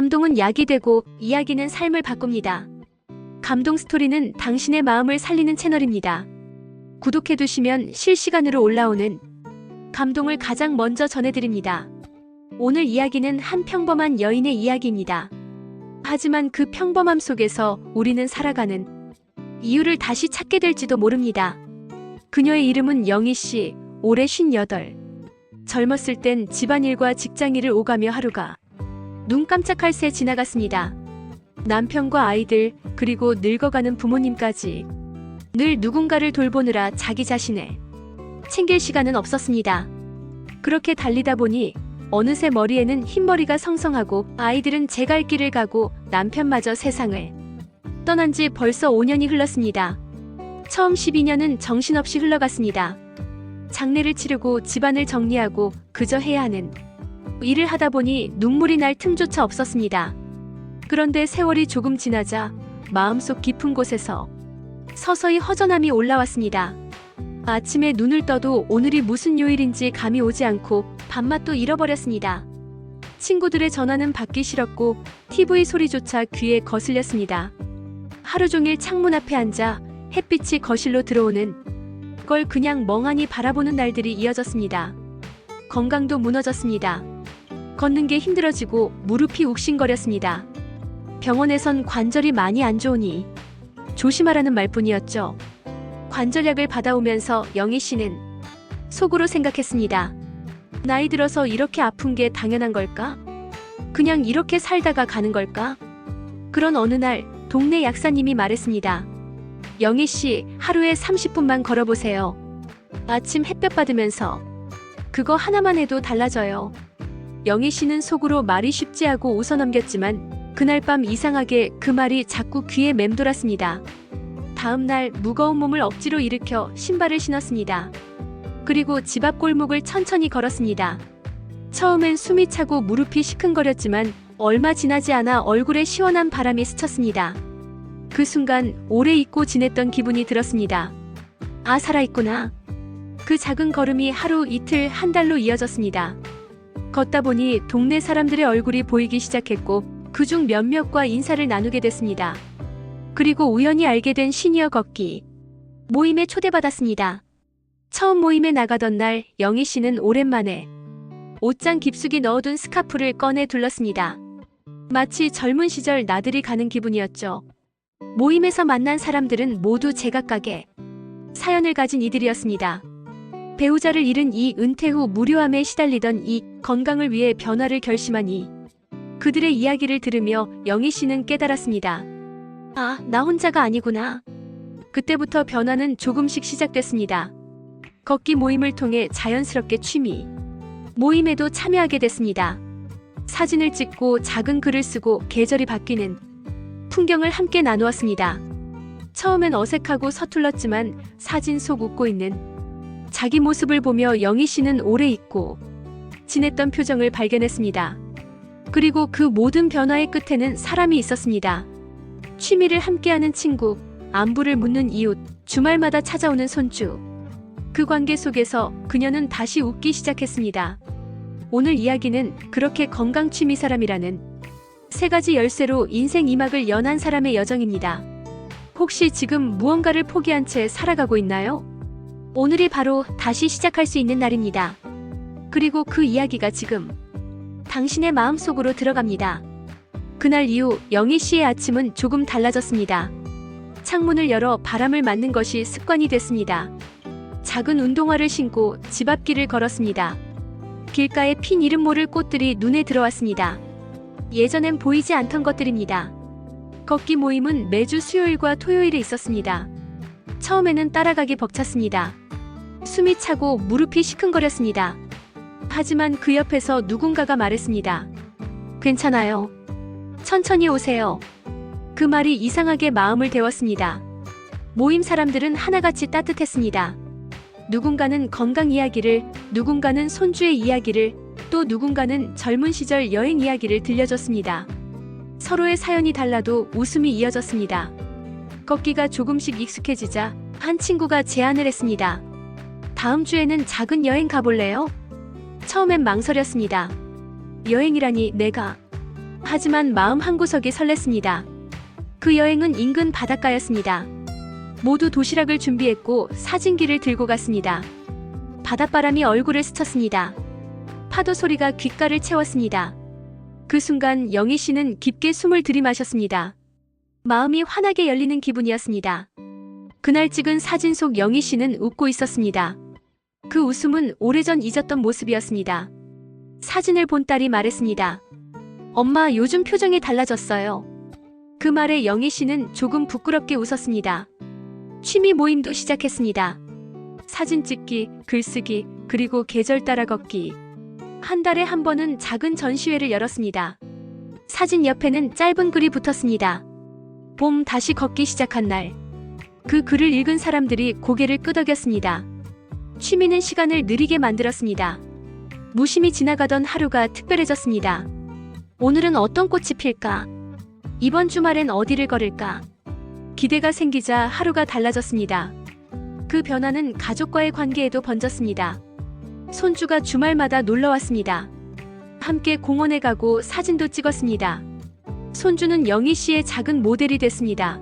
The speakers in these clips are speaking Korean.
감동은 약이 되고 이야기는 삶을 바꿉니다. 감동 스토리는 당신의 마음을 살리는 채널입니다. 구독해 두시면 실시간으로 올라오는 감동을 가장 먼저 전해드립니다. 오늘 이야기는 한 평범한 여인의 이야기입니다. 하지만 그 평범함 속에서 우리는 살아가는 이유를 다시 찾게 될지도 모릅니다. 그녀의 이름은 영희 씨, 올해 58. 젊었을 땐 집안일과 직장일을 오가며 하루가 눈 깜짝할 새 지나갔습니다. 남편과 아이들, 그리고 늙어가는 부모님까지 늘 누군가를 돌보느라 자기 자신을 챙길 시간은 없었습니다. 그렇게 달리다 보니 어느새 머리에는 흰머리가 성성하고 아이들은 제 갈 길을 가고 남편마저 세상을 떠난 지 벌써 5년이 흘렀습니다. 처음 12년은 정신없이 흘러갔습니다. 장례를 치르고 집안을 정리하고 그저 해야 하는 일을 하다 보니 눈물이 날 틈조차 없었습니다. 그런데 세월이 조금 지나자 마음속 깊은 곳에서 서서히 허전함이 올라왔습니다. 아침에 눈을 떠도 오늘이 무슨 요일인지 감이 오지 않고 밥맛도 잃어버렸습니다. 친구들의 전화는 받기 싫었고 TV 소리조차 귀에 거슬렸습니다. 하루 종일 창문 앞에 앉아 햇빛이 거실로 들어오는 걸 그냥 멍하니 바라보는 날들이 이어졌습니다. 건강도 무너졌습니다. 걷는 게 힘들어지고 무릎이 욱신거렸습니다. 병원에선 관절이 많이 안 좋으니 조심하라는 말뿐이었죠. 관절약을 받아오면서 영희 씨는 속으로 생각했습니다. 나이 들어서 이렇게 아픈 게 당연한 걸까? 그냥 이렇게 살다가 가는 걸까? 그런 어느 날 동네 약사님이 말했습니다. 영희 씨, 하루에 30분만 걸어보세요. 아침 햇볕 받으면서 그거 하나만 해도 달라져요. 영희 씨는 속으로 말이 쉽지 않고 웃어넘겼지만 그날 밤 이상하게 그 말이 자꾸 귀에 맴돌았습니다. 다음 날 무거운 몸을 억지로 일으켜 신발을 신었습니다. 그리고 집 앞 골목을 천천히 걸었습니다. 처음엔 숨이 차고 무릎이 시큰거렸지만 얼마 지나지 않아 얼굴에 시원한 바람이 스쳤습니다. 그 순간 오래 잊고 지냈던 기분이 들었습니다. 아, 살아있구나. 그 작은 걸음이 하루 이틀 한 달로 이어졌습니다. 걷다 보니 동네 사람들의 얼굴이 보이기 시작했고 그중 몇몇과 인사를 나누게 됐습니다. 그리고 우연히 알게 된 시니어 걷기 모임에 초대받았습니다. 처음 모임에 나가던 날 영희 씨는 오랜만에 옷장 깊숙이 넣어둔 스카프를 꺼내 둘렀습니다. 마치 젊은 시절 나들이 가는 기분이었죠. 모임에서 만난 사람들은 모두 제각각의 사연을 가진 이들이었습니다. 배우자를 잃은 이 은퇴 후 무료함에 시달리던 이 건강을 위해 변화를 결심한 이 그들의 이야기를 들으며 영희 씨는 깨달았습니다. 아, 나 혼자가 아니구나. 그때부터 변화는 조금씩 시작됐습니다. 걷기 모임을 통해 자연스럽게 취미 모임에도 참여하게 됐습니다. 사진을 찍고 작은 글을 쓰고 계절이 바뀌는 풍경을 함께 나누었습니다. 처음엔 어색하고 서툴렀지만 사진 속 웃고 있는 자기 모습을 보며 영희 씨는 오래 잊고 지냈던 표정을 발견했습니다. 그리고 그 모든 변화의 끝에는 사람이 있었습니다. 취미를 함께하는 친구, 안부를 묻는 이웃, 주말마다 찾아오는 손주. 그 관계 속에서 그녀는 다시 웃기 시작했습니다. 오늘 이야기는 그렇게 건강 취미 사람이라는 세 가지 열쇠로 인생 이막을 연한 사람의 여정입니다. 혹시 지금 무언가를 포기한 채 살아가고 있나요? 오늘이 바로 다시 시작할 수 있는 날입니다. 그리고 그 이야기가 지금 당신의 마음속으로 들어갑니다. 그날 이후 영희 씨의 아침은 조금 달라졌습니다. 창문을 열어 바람을 맞는 것이 습관이 됐습니다. 작은 운동화를 신고 집 앞길을 걸었습니다. 길가에 핀 이름 모를 꽃들이 눈에 들어왔습니다. 예전엔 보이지 않던 것들입니다. 걷기 모임은 매주 수요일과 토요일에 있었습니다. 처음에는 따라가기 벅찼습니다. 숨이 차고 무릎이 시큰거렸습니다. 하지만 그 옆에서 누군가가 말했습니다. 괜찮아요. 천천히 오세요. 그 말이 이상하게 마음을 데웠습니다. 모임 사람들은 하나같이 따뜻했습니다. 누군가는 건강 이야기를, 누군가는 손주의 이야기를, 또 누군가는 젊은 시절 여행 이야기를 들려줬습니다. 서로의 사연이 달라도 웃음이 이어졌습니다. 걷기가 조금씩 익숙해지자 한 친구가 제안을 했습니다. 다음 주에는 작은 여행 가볼래요? 처음엔 망설였습니다. 여행이라니 내가 하지만 마음 한구석이 설렜습니다. 그 여행은 인근 바닷가였습니다. 모두 도시락을 준비했고 사진기를 들고 갔습니다. 바닷바람이 얼굴을 스쳤습니다. 파도 소리가 귓가를 채웠습니다. 그 순간 영희 씨는 깊게 숨을 들이마셨습니다. 마음이 환하게 열리는 기분이었습니다. 그날 찍은 사진 속 영희 씨는 웃고 있었습니다. 그 웃음은 오래전 잊었던 모습이었습니다. 사진을 본 딸이 말했습니다. 엄마 요즘 표정이 달라졌어요. 그 말에 영희 씨는 조금 부끄럽게 웃었습니다. 취미 모임도 시작했습니다. 사진 찍기, 글쓰기, 그리고 계절 따라 걷기. 한 달에 한 번은 작은 전시회를 열었습니다. 사진 옆에는 짧은 글이 붙었습니다. 봄 다시 걷기 시작한 날. 그 글을 읽은 사람들이 고개를 끄덕였습니다. 취미는 시간을 느리게 만들었습니다. 무심히 지나가던 하루가 특별해졌습니다. 오늘은 어떤 꽃이 필까? 이번 주말엔 어디를 걸을까? 기대가 생기자 하루가 달라졌습니다. 그 변화는 가족과의 관계에도 번졌습니다. 손주가 주말마다 놀러 왔습니다. 함께 공원에 가고 사진도 찍었습니다. 손주는 영희 씨의 작은 모델이 됐습니다.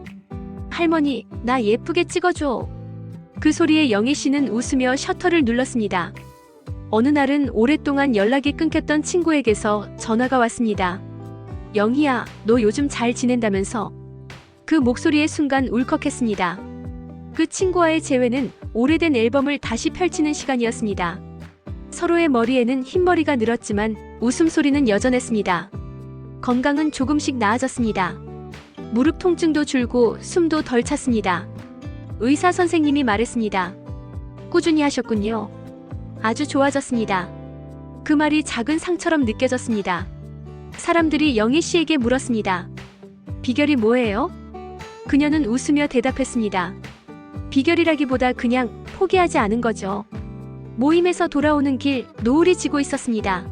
할머니, 나 예쁘게 찍어줘. 그 소리에 영희 씨는 웃으며 셔터를 눌렀습니다. 어느 날은 오랫동안 연락이 끊겼던 친구에게서 전화가 왔습니다. 영희야, 너 요즘 잘 지낸다면서? 그 목소리에 순간 울컥했습니다. 그 친구와의 재회는 오래된 앨범을 다시 펼치는 시간이었습니다. 서로의 머리에는 흰머리가 늘었지만 웃음소리는 여전했습니다. 건강은 조금씩 나아졌습니다. 무릎 통증도 줄고 숨도 덜 찼습니다. 의사 선생님이 말했습니다. 꾸준히 하셨군요. 아주 좋아졌습니다. 그 말이 작은 상처럼 느껴졌습니다. 사람들이 영희 씨에게 물었습니다. 비결이 뭐예요? 그녀는 웃으며 대답했습니다. 비결이라기보다 그냥 포기하지 않은 거죠. 모임에서 돌아오는 길 노을이 지고 있었습니다.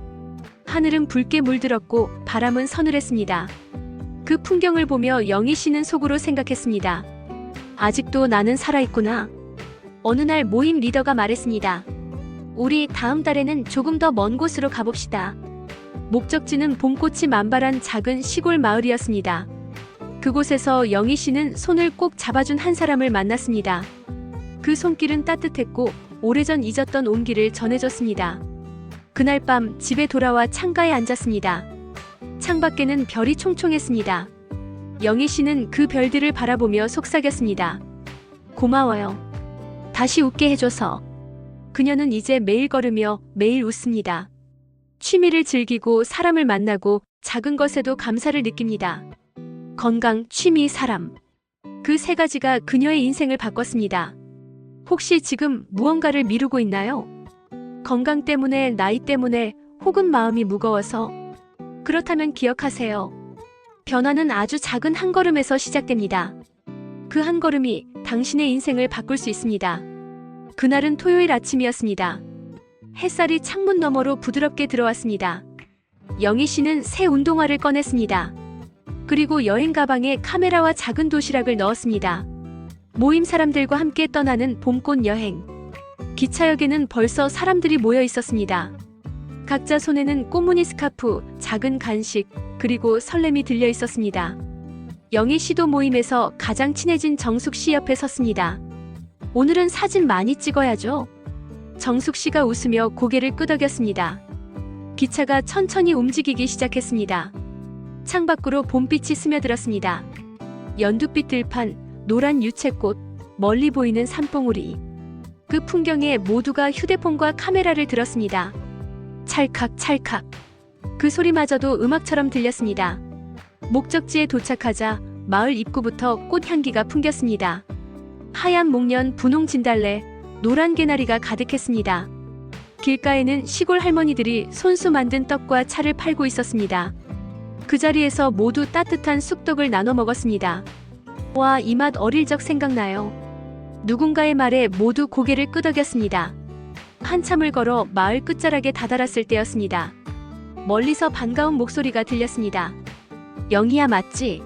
하늘은 붉게 물들었고 바람은 서늘했습니다. 그 풍경을 보며 영희 씨는 속으로 생각했습니다. 아직도 나는 살아있구나. 어느 날 모임 리더가 말했습니다. 우리 다음 달에는 조금 더 먼 곳으로 가봅시다. 목적지는 봄꽃이 만발한 작은 시골 마을이었습니다. 그곳에서 영희 씨는 손을 꼭 잡아준 한 사람을 만났습니다. 그 손길은 따뜻했고 오래전 잊었던 온기를 전해줬습니다. 그날 밤 집에 돌아와 창가에 앉았습니다. 창밖에는 별이 총총했습니다. 영희 씨는 그 별들을 바라보며 속삭였습니다. 고마워요. 다시 웃게 해줘서. 그녀는 이제 매일 걸으며 매일 웃습니다. 취미를 즐기고 사람을 만나고 작은 것에도 감사를 느낍니다. 건강, 취미, 사람. 그 세 가지가 그녀의 인생을 바꿨습니다. 혹시 지금 무언가를 미루고 있나요? 건강 때문에, 나이 때문에, 혹은 마음이 무거워서? 그렇다면 기억하세요. 변화는 아주 작은 한 걸음에서 시작됩니다. 그 한 걸음이 당신의 인생을 바꿀 수 있습니다. 그날은 토요일 아침이었습니다. 햇살이 창문 너머로 부드럽게 들어왔습니다. 영희 씨는 새 운동화를 꺼냈습니다. 그리고 여행 가방에 카메라와 작은 도시락을 넣었습니다. 모임 사람들과 함께 떠나는 봄꽃 여행. 기차역에는 벌써 사람들이 모여 있었습니다. 각자 손에는 꽃무늬 스카프, 작은 간식, 그리고 설렘이 들려 있었습니다. 영희 씨도 모임에서 가장 친해진 정숙 씨 옆에 섰습니다. 오늘은 사진 많이 찍어야죠. 정숙 씨가 웃으며 고개를 끄덕였습니다. 기차가 천천히 움직이기 시작했습니다. 창밖으로 봄빛이 스며들었습니다. 연두빛 들판, 노란 유채꽃, 멀리 보이는 산봉우리. 그 풍경에 모두가 휴대폰과 카메라를 들었습니다. 찰칵 찰칵. 그 소리마저도 음악처럼 들렸습니다. 목적지에 도착하자 마을 입구부터 꽃향기가 풍겼습니다. 하얀 목련, 분홍 진달래, 노란 개나리가 가득했습니다. 길가에는 시골 할머니들이 손수 만든 떡과 차를 팔고 있었습니다. 그 자리에서 모두 따뜻한 쑥떡을 나눠 먹었습니다. 와, 이 맛 어릴 적 생각나요. 누군가의 말에 모두 고개를 끄덕였습니다. 한참을 걸어 마을 끝자락에 다다랐을 때였습니다. 멀리서 반가운 목소리가 들렸습니다. 영희야 맞지?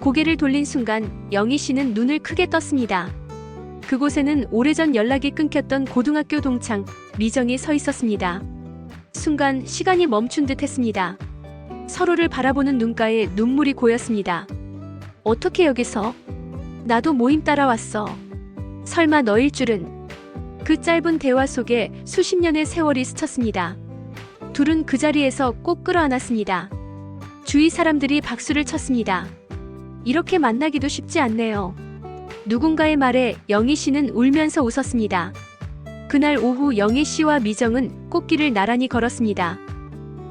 고개를 돌린 순간 영희 씨는 눈을 크게 떴습니다. 그곳에는 오래전 연락이 끊겼던 고등학교 동창 미정이 서 있었습니다. 순간 시간이 멈춘 듯 했습니다. 서로를 바라보는 눈가에 눈물이 고였습니다. 어떻게 여기서? 나도 모임 따라왔어. 설마 너일 줄은. 그 짧은 대화 속에 수십 년의 세월이 스쳤습니다. 둘은 그 자리에서 꼭 끌어안았습니다. 주위 사람들이 박수를 쳤습니다. 이렇게 만나기도 쉽지 않네요. 누군가의 말에 영희 씨는 울면서 웃었습니다. 그날 오후 영희 씨와 미정은 꽃길을 나란히 걸었습니다.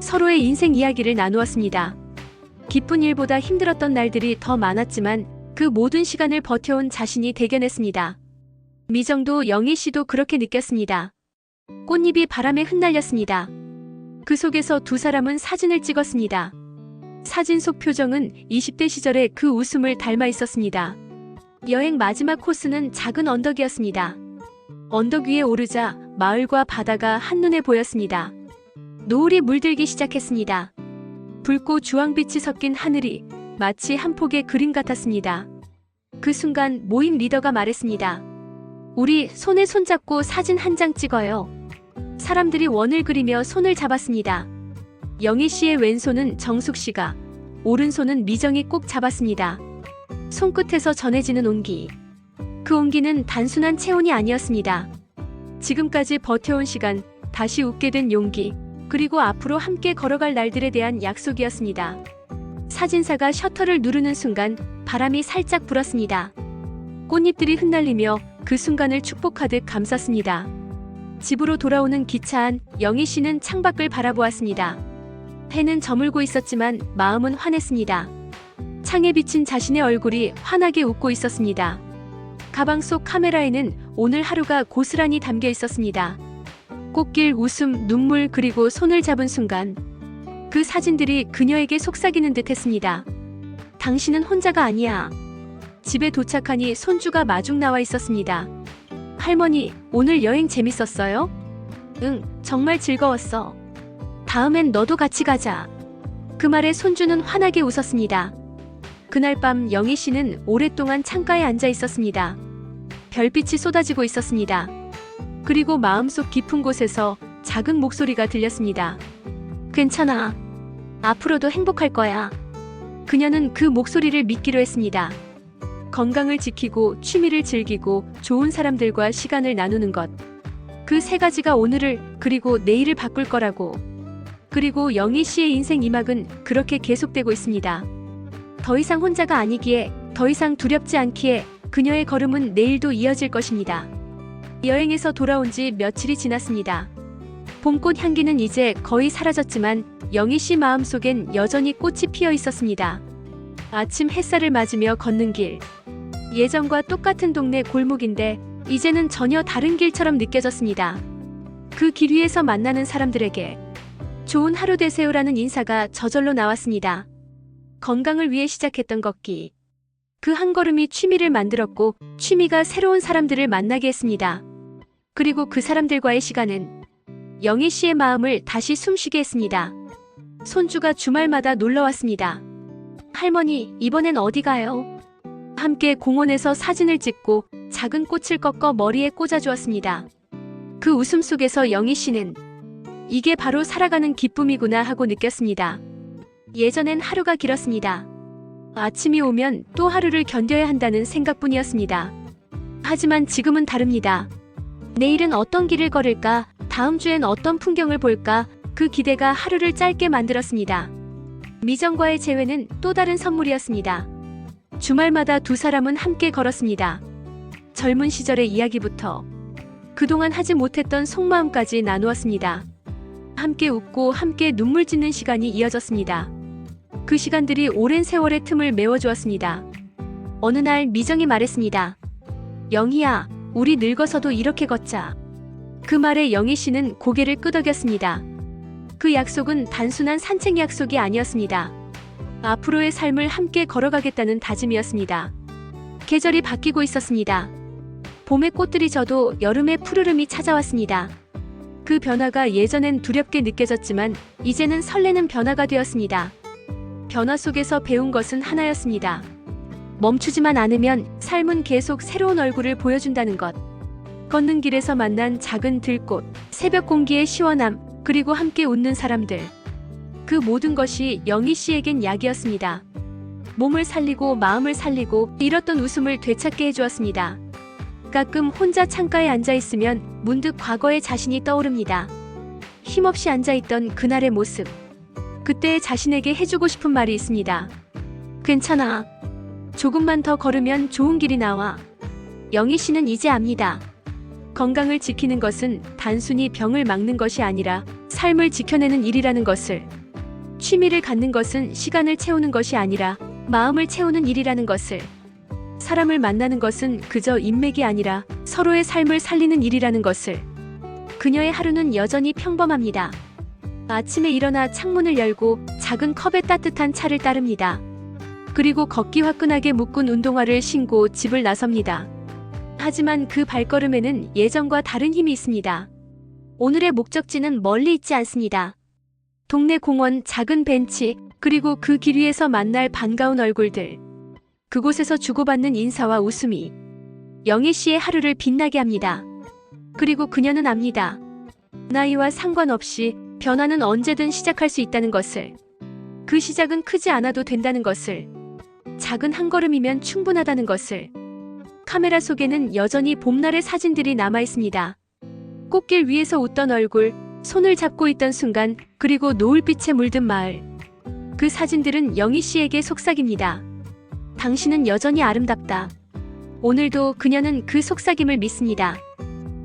서로의 인생 이야기를 나누었습니다. 기쁜 일보다 힘들었던 날들이 더 많았지만 그 모든 시간을 버텨온 자신이 대견했습니다. 미정도 영희 씨도 그렇게 느꼈습니다. 꽃잎이 바람에 흩날렸습니다. 그 속에서 두 사람은 사진을 찍었습니다. 사진 속 표정은 20대 시절의 그 웃음을 닮아 있었습니다. 여행 마지막 코스는 작은 언덕이었습니다. 언덕 위에 오르자 마을과 바다가 한눈에 보였습니다. 노을이 물들기 시작했습니다. 붉고 주황빛이 섞인 하늘이 마치 한 폭의 그림 같았습니다. 그 순간 모임 리더가 말했습니다. 우리 손에 손잡고 사진 한 장 찍어요. 사람들이 원을 그리며 손을 잡았습니다. 영희 씨의 왼손은 정숙 씨가, 오른손은 미정이 꼭 잡았습니다. 손끝에서 전해지는 온기. 그 온기는 단순한 체온이 아니었습니다. 지금까지 버텨온 시간, 다시 웃게 된 용기, 그리고 앞으로 함께 걸어갈 날들에 대한 약속이었습니다. 사진사가 셔터를 누르는 순간 바람이 살짝 불었습니다. 꽃잎들이 흩날리며 그 순간을 축복하듯 감쌌습니다. 집으로 돌아오는 기차 안 영희 씨는 창밖을 바라보았습니다. 해는 저물고 있었지만 마음은 환했습니다. 창에 비친 자신의 얼굴이 환하게 웃고 있었습니다. 가방 속 카메라에는 오늘 하루가 고스란히 담겨 있었습니다. 꽃길 웃음, 눈물 그리고 손을 잡은 순간 그 사진들이 그녀에게 속삭이는 듯 했습니다. 당신은 혼자가 아니야. 집에 도착하니 손주가 마중 나와 있었습니다. 할머니, 오늘 여행 재밌었어요? 응, 정말 즐거웠어. 다음엔 너도 같이 가자. 그 말에 손주는 환하게 웃었습니다. 그날 밤 영희 씨는 오랫동안 창가에 앉아 있었습니다. 별빛이 쏟아지고 있었습니다. 그리고 마음속 깊은 곳에서 작은 목소리가 들렸습니다. 괜찮아. 앞으로도 행복할 거야. 그녀는 그 목소리를 믿기로 했습니다. 건강을 지키고 취미를 즐기고 좋은 사람들과 시간을 나누는 것. 그 세 가지가 오늘을 그리고 내일을 바꿀 거라고. 그리고 영희 씨의 인생 이막은 그렇게 계속되고 있습니다. 더 이상 혼자가 아니기에 더 이상 두렵지 않기에 그녀의 걸음은 내일도 이어질 것입니다. 여행에서 돌아온 지 며칠이 지났습니다. 봄꽃 향기는 이제 거의 사라졌지만 영희 씨 마음속엔 여전히 꽃이 피어 있었습니다. 아침 햇살을 맞으며 걷는 길. 예전과 똑같은 동네 골목인데 이제는 전혀 다른 길처럼 느껴졌습니다. 그 길 위에서 만나는 사람들에게 좋은 하루 되세요라는 인사가 저절로 나왔습니다. 건강을 위해 시작했던 걷기. 그 한 걸음이 취미를 만들었고 취미가 새로운 사람들을 만나게 했습니다. 그리고 그 사람들과의 시간은 영희 씨의 마음을 다시 숨쉬게 했습니다. 손주가 주말마다 놀러 왔습니다. 할머니, 이번엔 어디 가요? 함께 공원에서 사진을 찍고 작은 꽃을 꺾어 머리에 꽂아주었습니다. 그 웃음 속에서 영희 씨는 이게 바로 살아가는 기쁨이구나 하고 느꼈습니다. 예전엔 하루가 길었습니다. 아침이 오면 또 하루를 견뎌야 한다는 생각뿐이었습니다. 하지만 지금은 다릅니다. 내일은 어떤 길을 걸을까, 다음 주엔 어떤 풍경을 볼까, 그 기대가 하루를 짧게 만들었습니다. 미정과의 재회는 또 다른 선물이었습니다. 주말마다 두 사람은 함께 걸었습니다. 젊은 시절의 이야기부터 그동안 하지 못했던 속마음까지 나누었습니다. 함께 웃고 함께 눈물 짓는 시간이 이어졌습니다. 그 시간들이 오랜 세월의 틈을 메워주었습니다. 어느 날 미정이 말했습니다. 영희야, 우리 늙어서도 이렇게 걷자. 그 말에 영희 씨는 고개를 끄덕였습니다. 그 약속은 단순한 산책 약속이 아니었습니다. 앞으로의 삶을 함께 걸어가겠다는 다짐이었습니다. 계절이 바뀌고 있었습니다. 봄의 꽃들이 져도 여름의 푸르름이 찾아왔습니다. 그 변화가 예전엔 두렵게 느껴졌지만 이제는 설레는 변화가 되었습니다. 변화 속에서 배운 것은 하나였습니다. 멈추지만 않으면 삶은 계속 새로운 얼굴을 보여준다는 것. 걷는 길에서 만난 작은 들꽃, 새벽 공기의 시원함, 그리고 함께 웃는 사람들. 그 모든 것이 영희 씨에겐 약이었습니다. 몸을 살리고 마음을 살리고 잃었던 웃음을 되찾게 해주었습니다. 가끔 혼자 창가에 앉아 있으면 문득 과거의 자신이 떠오릅니다. 힘없이 앉아 있던 그날의 모습. 그때 자신에게 해주고 싶은 말이 있습니다. 괜찮아. 조금만 더 걸으면 좋은 길이 나와. 영희 씨는 이제 압니다. 건강을 지키는 것은 단순히 병을 막는 것이 아니라 삶을 지켜내는 일이라는 것을. 취미를 갖는 것은 시간을 채우는 것이 아니라 마음을 채우는 일이라는 것을. 사람을 만나는 것은 그저 인맥이 아니라 서로의 삶을 살리는 일이라는 것을. 그녀의 하루는 여전히 평범합니다. 아침에 일어나 창문을 열고 작은 컵에 따뜻한 차를 따릅니다. 그리고 걷기 화끈하게 묶은 운동화를 신고 집을 나섭니다. 하지만 그 발걸음에는 예전과 다른 힘이 있습니다. 오늘의 목적지는 멀리 있지 않습니다. 동네 공원 작은 벤치, 그리고 그 길 위에서 만날 반가운 얼굴들. 그곳에서 주고받는 인사와 웃음이 영희 씨의 하루를 빛나게 합니다. 그리고 그녀는 압니다. 나이와 상관없이 변화는 언제든 시작할 수 있다는 것을. 그 시작은 크지 않아도 된다는 것을. 작은 한 걸음이면 충분하다는 것을. 카메라 속에는 여전히 봄날의 사진들이 남아 있습니다. 꽃길 위에서 웃던 얼굴, 손을 잡고 있던 순간, 그리고 노을빛에 물든 마을. 그 사진들은 영희 씨에게 속삭입니다. 당신은 여전히 아름답다. 오늘도 그녀는 그 속삭임을 믿습니다.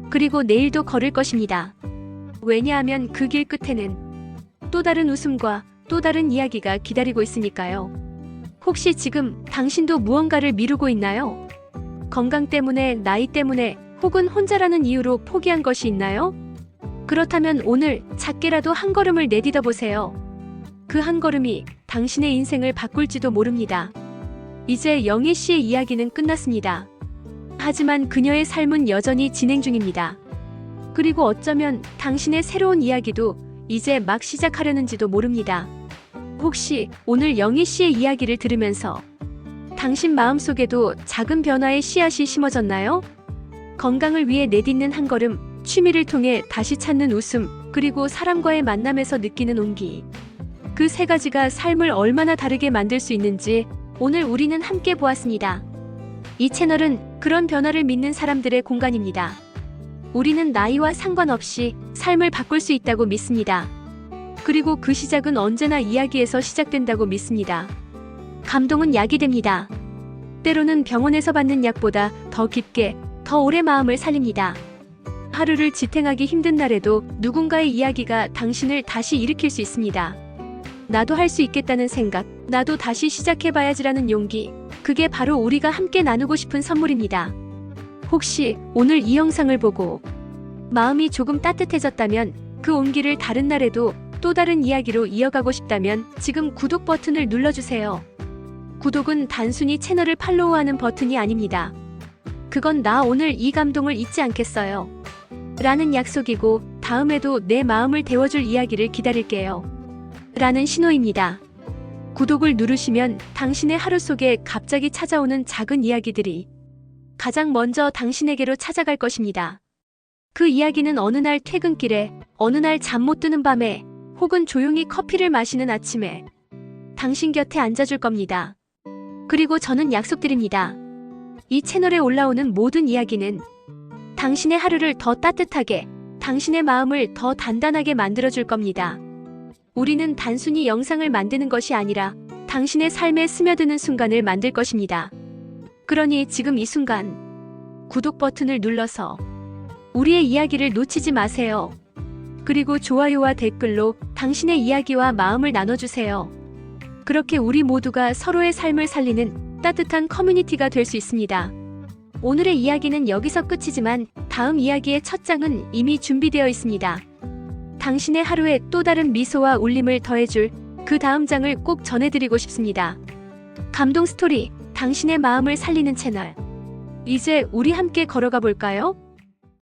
그리고 내일도 걸을 것입니다. 왜냐하면 그 길 끝에는 또 다른 웃음과 또 다른 이야기가 기다리고 있으니까요. 혹시 지금 당신도 무언가를 미루고 있나요? 건강 때문에, 나이 때문에, 혹은 혼자라는 이유로 포기한 것이 있나요? 그렇다면 오늘 작게라도 한 걸음을 내딛어 보세요. 그 한 걸음이 당신의 인생을 바꿀지도 모릅니다. 이제 영희 씨의 이야기는 끝났습니다. 하지만 그녀의 삶은 여전히 진행 중입니다. 그리고 어쩌면 당신의 새로운 이야기도 이제 막 시작하려는지도 모릅니다. 혹시 오늘 영희 씨의 이야기를 들으면서 당신 마음속에도 작은 변화의 씨앗이 심어졌나요? 건강을 위해 내딛는 한 걸음, 취미를 통해 다시 찾는 웃음, 그리고 사람과의 만남에서 느끼는 온기. 그 세 가지가 삶을 얼마나 다르게 만들 수 있는지 오늘 우리는 함께 보았습니다. 이 채널은 그런 변화를 믿는 사람들의 공간입니다. 우리는 나이와 상관없이 삶을 바꿀 수 있다고 믿습니다. 그리고 그 시작은 언제나 이야기에서 시작된다고 믿습니다. 감동은 약이 됩니다. 때로는 병원에서 받는 약보다 더 깊게, 더 오래 마음을 살립니다. 하루를 지탱하기 힘든 날에도 누군가의 이야기가 당신을 다시 일으킬 수 있습니다. 나도 할 수 있겠다는 생각, 나도 다시 시작해봐야지라는 용기, 그게 바로 우리가 함께 나누고 싶은 선물입니다. 혹시 오늘 이 영상을 보고 마음이 조금 따뜻해졌다면 그 온기를 다른 날에도 또 다른 이야기로 이어가고 싶다면 지금 구독 버튼을 눌러주세요. 구독은 단순히 채널을 팔로우하는 버튼이 아닙니다. 그건 나 오늘 이 감동을 잊지 않겠어요. 라는 약속이고 다음에도 내 마음을 데워줄 이야기를 기다릴게요. 라는 신호입니다. 구독을 누르시면 당신의 하루 속에 갑자기 찾아오는 작은 이야기들이 가장 먼저 당신에게로 찾아갈 것입니다. 그 이야기는 어느 날 퇴근길에, 어느 날 잠 못 드는 밤에, 혹은 조용히 커피를 마시는 아침에 당신 곁에 앉아줄 겁니다. 그리고 저는 약속드립니다. 이 채널에 올라오는 모든 이야기는 당신의 하루를 더 따뜻하게, 당신의 마음을 더 단단하게 만들어줄 겁니다. 우리는 단순히 영상을 만드는 것이 아니라 당신의 삶에 스며드는 순간을 만들 것입니다. 그러니 지금 이 순간 구독 버튼을 눌러서 우리의 이야기를 놓치지 마세요. 그리고 좋아요와 댓글로 당신의 이야기와 마음을 나눠주세요. 그렇게 우리 모두가 서로의 삶을 살리는 따뜻한 커뮤니티가 될 수 있습니다. 오늘의 이야기는 여기서 끝이지만 다음 이야기의 첫 장은 이미 준비되어 있습니다. 당신의 하루에 또 다른 미소와 울림을 더해줄 그 다음 장을 꼭 전해드리고 싶습니다. 감동 스토리, 당신의 마음을 살리는 채널. 이제 우리 함께 걸어가 볼까요?